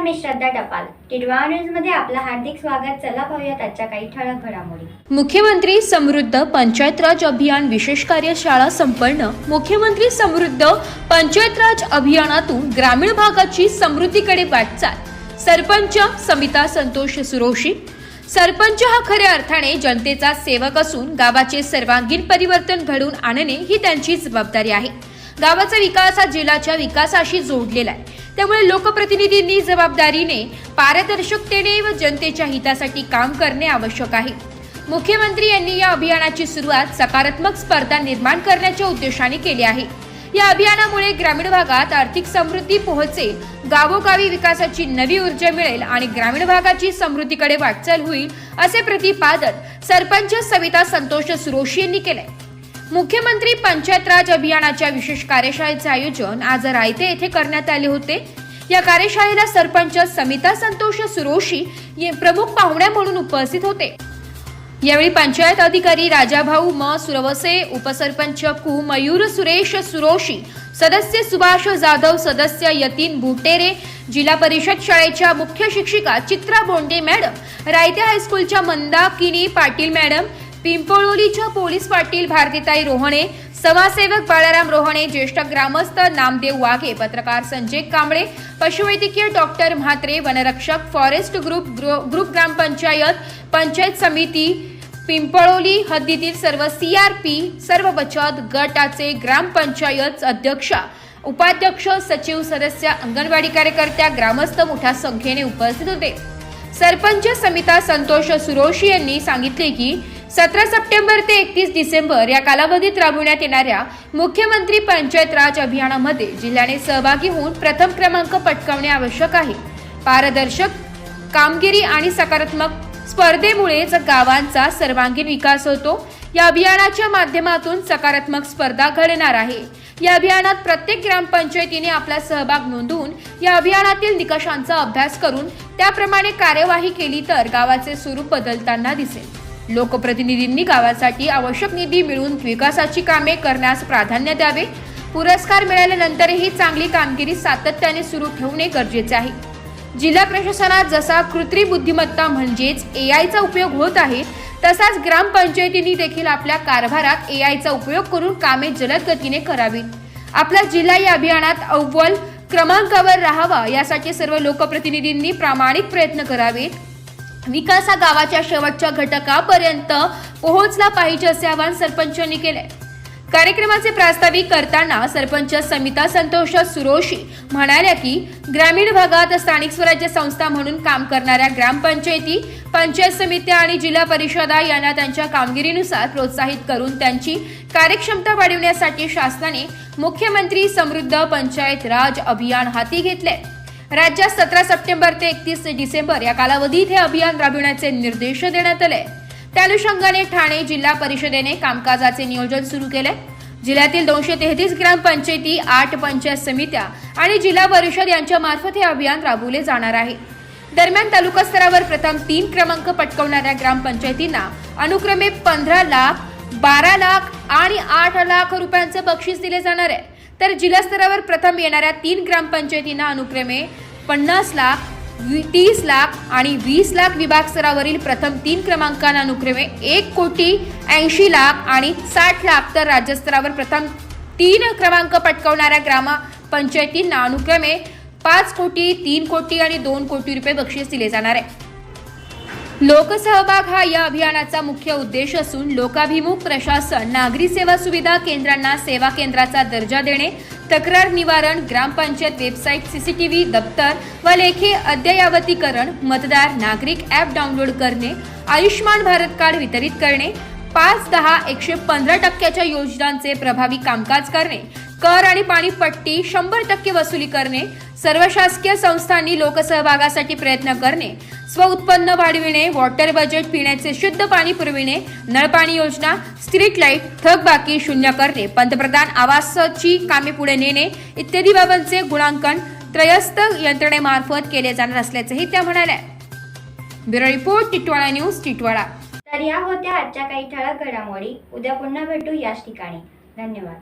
मी श्रद्धा टपाल. टिडवा न्यूजमध्ये आपलं हार्दिक स्वागत. चला पाहूयात आजच्या काही ठळक घडामोडी. मुख्यमंत्री समृद्ध पंचायत राज अभियान विशेष कार्यशाळा संपन्न. मुख्यमंत्री समृद्ध पंचायत राज अभियानातून ग्रामीण भागाची समृद्धीकडे वाटचाल. सरपंच समिता संतोष सुरोशी. सरपंच हा खऱ्या अर्थाने जनतेचा सेवक असून गावाचे सर्वांगीण परिवर्तन घडवून आणणे ही त्यांची जबाबदारी आहे. गावाचा विकास हा जिल्ह्याच्या विकासाशी जोडलेला आहे. त्यामुळे लोकप्रतिनिधींनी जबाबदारीने पारदर्शकतेने व जनतेच्या हितासाठी काम करणे आवश्यक आहे. मुख्यमंत्री यांनी या अभियानाची सुरुवात सकारात्मक स्पर्धा निर्माण करण्याच्या उद्देशाने केली आहे. या अभियानामुळे ग्रामीण भागात आर्थिक समृद्धी पोहोचेल गावोगावी विकासाची नवी ऊर्जा मिळेल आणि ग्रामीण भागाची समृद्धीकडे वाटचाल होईल असे प्रतिपादन सरपंच सविता संतोष सुरोशी यांनी केले मुख्यमंत्री पंचायत राज अभियानाच्या विशेष कार्यशाळेचे आयोजन आज रायते येथे करण्यात आले होते. या कार्यशाळेला सरपंच समिता संतोष सुरोशी प्रमुख पाहुण्या म्हणून उपस्थित होते. यावेळी पंचायत अधिकारी राजाभाऊ म. सुरवसे उपसरपंच कु. मयूर सुरेश सुरोशी सदस्य सुभाष जाधव सदस्य यतीन बुटेरे जिल्हा परिषद शाळेच्या मुख्य शिक्षिका चित्रा बोंडे मॅडम रायते हायस्कूलच्या मंदाकिनी पाटील मॅडम पिंपळोलीच्या पोलीस पाटील भारतीताई रोहणे समाजसेवक बाळाराम रोहणे ज्येष्ठ ग्रामस्थ नामदेव वाघे पत्रकार संजय कांबळे पशुवैद्यकीय डॉक्टर म्हात्रे वनरक्षक forest group group gram panchayat panchayat samiti Pimpaloli हद्दीतील सर्व सीआरपी सर्व बचत गटाचे ग्रामपंचायत अध्यक्षा उपाध्यक्ष सचिव सदस्य अंगणवाडी कार्यकर्त्या ग्रामस्थ मोठ्या संख्येने उपस्थित होते. सरपंच समिता संतोष सुरोशी यांनी सांगितले की सतरा सप्टेंबर ते एकतीस डिसेंबर या कालावधीत राबविण्यात येणाऱ्या मुख्यमंत्री पंचायत राज अभियानामध्ये जिल्ह्याने सहभागी होऊन प्रथम क्रमांक पटकावणे आवश्यक आहे. पारदर्शक कामगिरी आणि सकारात्मक स्पर्धेमुळेच गावांचा सर्वांगीण विकास होतो. या अभियानाच्या माध्यमातून सकारात्मक स्पर्धा घडणार आहे. या अभियानात प्रत्येक ग्रामपंचायतीने आपला सहभाग नोंदवून या अभियानातील निकषांचा अभ्यास करून त्याप्रमाणे कार्यवाही केली तर गावाचे स्वरूप बदलताना दिसेल. लोकप्रतिनिधींनी गावासाठी आवश्यक निधी मिळवून विकासाची कामे करण्यास प्राधान्य द्यावे. पुरस्कार मिळाल्यानंतरही चांगली कामगिरी सातत्याने सुरू ठेवणे गरजेचे आहे. जिल्हा प्रशासनात जसा कृत्रिम बुद्धिमत्ता म्हणजेच ए आयचा उपयोग होत आहे तसाच ग्रामपंचायतींनी देखील आपल्या कारभारात ए आयचा उपयोग करून कामे जलद गतीने करावीत आपला जिल्हा या अभियानात अव्वल क्रमांकावर राहावा यासाठी सर्व लोकप्रतिनिधींनी प्रामाणिक प्रयत्न करावेत. विकास हा गावाच्या शेवटच्या घटकापर्यंत पोहोचला पाहिजे असे आवाहन सरपंचांनी केले कार्यक्रमाचे प्रास्ताविक करताना सरपंच समिता संतोष सुरोशी म्हणाल्या की ग्रामीण भागात स्थानिक स्वराज्य संस्था म्हणून काम करणाऱ्या ग्रामपंचायती पंचायत समित्या आणि जिल्हा परिषदा यांना त्यांच्या कामगिरीनुसार प्रोत्साहित करून त्यांची कार्यक्षमता वाढविण्यासाठी शासनाने मुख्यमंत्री समृद्ध पंचायत राज अभियान हाती घेतले राज्यात सतरा सप्टेंबर ते एकतीस डिसेंबर या कालावधीत हे अभियान राबविण्याचे निर्देश देण्यात आले. त्या अनुषंगाने ठाणे जिल्हा परिषदेने कामकाजाचे नियोजन सुरू केले. जिल्ह्यातील दोनशे तेहतीस ग्रामपंचायती आठ पंचायत समित्या आणि जिल्हा परिषद यांच्या मार्फत हे अभियान राबवले जाणार आहे. दरम्यान तालुका स्तरावर प्रथम तीन क्रमांक पटकवणाऱ्या ग्रामपंचायतींना अनुक्रमे पंधरा लाख बारा लाख आणि आठ लाख रुपयांचे बक्षीस दिले जाणार आहे. तर जिल्हास्तरावर प्रथम येणाऱ्या तीन ग्रामपंचायतींना अनुक्रमे पन्नास लाख वी- तीस लाख आणि वीस लाख विभाग स्तरावरील प्रथम तीन क्रमांकांना अनुक्रमे एक कोटी ऐंशी लाख आणि साठ लाख. तर राज्यस्तरावर प्रथम तीन क्रमांक पटकावणाऱ्या ग्रामपंचायतींना अनुक्रमे पाच कोटी तीन कोटी आणि दोन कोटी रुपये बक्षीस दिले जाणार आहे. लोकसहभाग हा या अभियानाचा मुख्य उद्देश असून लोकाभिमुख प्रशासन नागरी सेवा सुविधा केंद्रांना सेवा केंद्राचा दर्जा देणे तक्रार निवारण ग्रामपंचायत वेबसाईट सीसीटीव्ही दप्तर व लेखी अद्ययावतीकरण मतदार नागरिक ॲप डाउनलोड करणे आयुष्यमान भारत कार्ड वितरित करणे पाच दहा एकशे पंधरा टक्क्याच्या योजनांचे प्रभावी कामकाज करणे कर आणि पाणीपट्टी शंभर टक्के वसुली करणे सर्व शासकीय संस्थांनी लोकसहभागासाठी प्रयत्न करणे स्वउत्पन्न वाढविणे वॉटर बजेट पिण्याचे शुद्ध पाणी पुरविणे नळपाणी योजना स्ट्रीट लाइट थकबाकी शून्य करणे पंतप्रधान आवासाची कामे पुढे नेणे इत्यादी बाबांचे गुणांकन त्रयस्थ यंत्रणेमार्फत केले जाणार असल्याचेही त्या म्हणाल्या. Bureau report Titwala news Titwala तर या होत्या आजच्या काही ठळक घडामोडी. उद्या पुन्हा भेटू याच ठिकाणी. धन्यवाद.